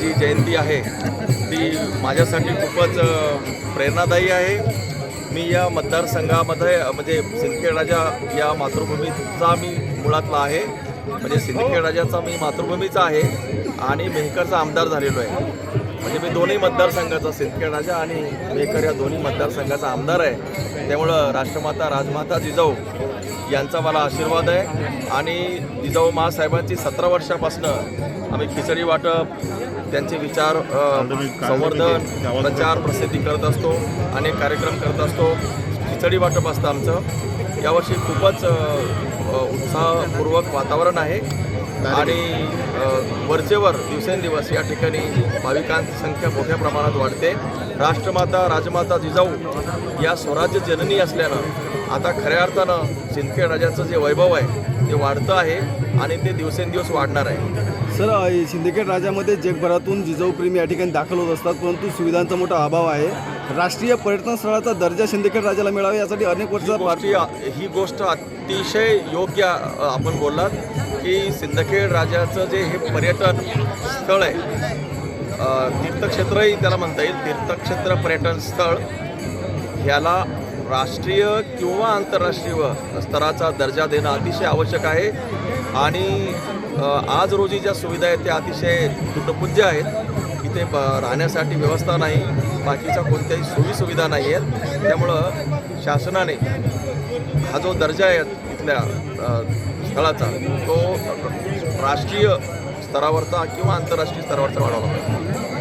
जी जयंती आहे ती माझ्यासाठी खूपच प्रेरणादायी आहे. मी या मतदारसंघामध्ये म्हणजे सिंदखेडराजा या मातृभूमीचा मी मुळातला आहे. म्हणजे सिंदखेडराजाचा मी मातृभूमीचा आहे आणि मेहकरचा आमदार झालेलो आहे. म्हणजे मी दोन्ही मतदारसंघाचा सिंदखेड राजा आणि मेकर या दोन्ही मतदारसंघाचा आमदार आहे. त्यामुळं राष्ट्रमाता राजमाता जिजाऊ यांचा मला आशीर्वाद आहे. आणि जिजाऊ महासाहेबांची सतरा वर्षापासनं आम्ही खिचडी वाटप त्यांचे विचार संवर्धन प्रचार प्रसिद्धी करत असतो अनेक कार्यक्रम करत असतो. खिचडी वाटप असतं आमचं. यावर्षी खूपच उत्साहपूर्वक वातावरण आहे. आणि वरचेवर दिवसेंदिवस या ठिकाणी भाविकांची संख्या मोठ्या प्रमाणात वाढते. राष्ट्रमाता राजमाता जिजाऊ या स्वराज्य जननी असल्यानं आता खऱ्या अर्थानं सिंदखेड राजाचं जे वैभव आहे ते वाढतं आहे. आणि ते दिवसेंदिवस वाढणार आहे. सर सिंदखेड राजामध्ये जगभरातून जिजाऊप्रेमी या ठिकाणी दाखल होत असतात परंतु सुविधांचा मोठा अभाव आहे. राष्ट्रीय पर्यटन स्थळाचा दर्जा सिंदखेड राजाला मिळावा यासाठी अनेक वर्षाचा गोष्टी ही गोष्ट अतिशय योग्य आपण बोललात की सिंदखेड राजाचं जे हे पर्यटन स्थळ आहे तीर्थक्षेत्रही त्याला म्हणता येईल. तीर्थक्षेत्र पर्यटन स्थळ ह्याला राष्ट्रीय किंवा आंतरराष्ट्रीय स्तराचा दर्जा देणं अतिशय आवश्यक आहे. आणि आज रोजी ज्या सुविधा आहेत त्या अतिशय तुटपुंज्य आहेत. इथे ब राहण्यासाठी व्यवस्था नाही बाकीच्या कोणत्याही सोयीसुविधा नाही आहेत. त्यामुळं शासनाने हा जो दर्जा आहे इथल्या स्थळाचा तो राष्ट्रीय स्तरावरचा किंवा आंतरराष्ट्रीय स्तरावरचा वाढवला पाहिजे.